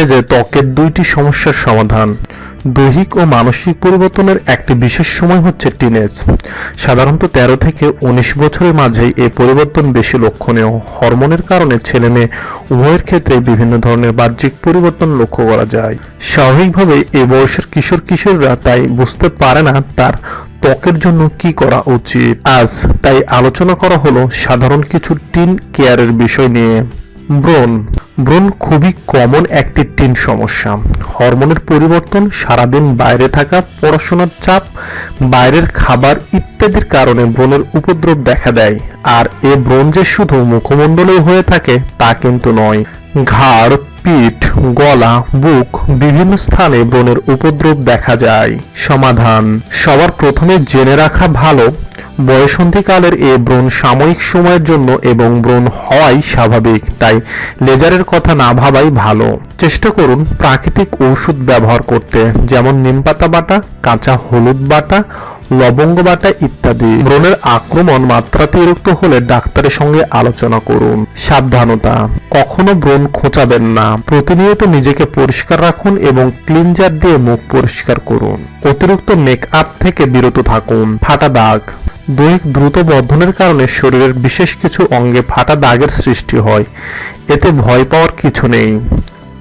এজে ত্বকের দুইটি সমস্যার সমাধান, দৈহিক ও মানসিক পরিবর্তনের একটি বিশেষ সময় হচ্ছে টিনেজ সাধারণত তেরো থেকে উনিশ বছরের মাঝেই এই পরিবর্তন বেশি লক্ষণীয়। হরমোনের কারণে ছেলে মেয়ে উভয়ের ক্ষেত্রে বিভিন্ন ধরনের বাহ্যিক পরিবর্তন লক্ষ্য করা যায়। স্বাভাবিকভাবে এ বয়সের কিশোর কিশোররা তাই বুঝতে পারে না তার ত্বকের জন্য কি করা উচিত। আজ তাই আলোচনা করা হলো সাধারণ কিছু টিন কেয়ারের বিষয় নিয়ে। ব্রণ ব্রণ খুবই কমন একটি টিন সমস্যা। হরমোনের পরিবর্তন, সারাদিন বাইরে থাকা, পড়াশোনার চাপ, বাইরের খাবার ইত্যাদির কারণে ব্রণের উপদ্রব দেখা দেয়। আর এ ব্রণ যে শুধু মুখমণ্ডলেই হয়ে থাকে, তা কিন্তু নয়। ঘাড় পিঠ গলা, বুক, বিভিন্ন স্থানে ব্রণের উপদ্রব দেখা যায়। সমাধান। সবার প্রথমে জেনে রাখা ভালো, বয়সন্ধিকালের এ ব্রণ সাময়িক সময়ের জন্য এবং ব্রণ হওয়াই স্বাভাবিক, তাই লেজারের কথা না ভাবাই ভালো। চেষ্টা করুন প্রাকৃতিক ঔষধ ব্যবহার করতে, যেমন নিমপাতা বাটা, কাঁচা হলুদ বাটা, লবঙ্গ বাটা ইত্যাদি। ব্রণের আক্রমণ মাত্রাতিরিক্ত হলে ডাক্তারের সঙ্গে আলোচনা করুন। সাবধানতা। কখনো ব্রণ খোঁচাবেন না। প্রতিনিয়ত নিজেকে পরিষ্কার রাখুন এবং ক্লিনজার দিয়ে মুখ পরিষ্কার করুন। অতিরিক্ত মেকআপ থেকে বিরত থাকুন। ফাটা দাগ। দৈহিক দ্রুত বর্ধনের কারণে শরীরের বিশেষ কিছু অঙ্গে ফাটা দাগের সৃষ্টি হয়। এতে ভয় পাওয়ার কিছু নেই।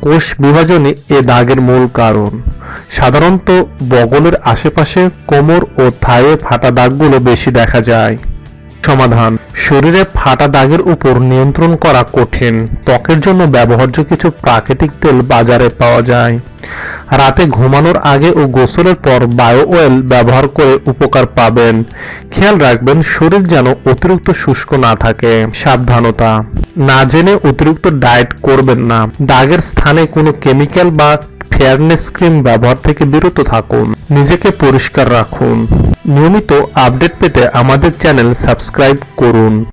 কোষ বিভাজনে এ দাগের মূল কারণ। সাধারণত বগলের আশেপাশে কোমর ও থায়ে ফাটা দাগগুলো বেশি দেখা যায়। সমাধান। শরীরে ফাটা দাগের উপর নিয়ন্ত্রণ করা কঠিন। ত্বকের জন্য ব্যবহার্য কিছু প্রাকৃতিক তেল বাজারে পাওয়া যায়। রাতে ঘুমানোর আগে ও গোসলের পর বায়ো অয়েল ব্যবহার করে উপকার পাবেন। খেয়াল রাখবেন, শরীর যেন অতিরিক্ত শুষ্ক না থাকে। সাবধানতা। না জেনে অতিরিক্ত ডায়েট করবেন না। দাগের স্থানে কোনো কেমিক্যাল বা ফেয়ারনেস ক্রিম ব্যবহার থেকে বিরত থাকুন। নিজেকে পরিষ্কার রাখুন। নিয়মিত আপডেট পেতে আমাদের চ্যানেল সাবস্ক্রাইব করুন।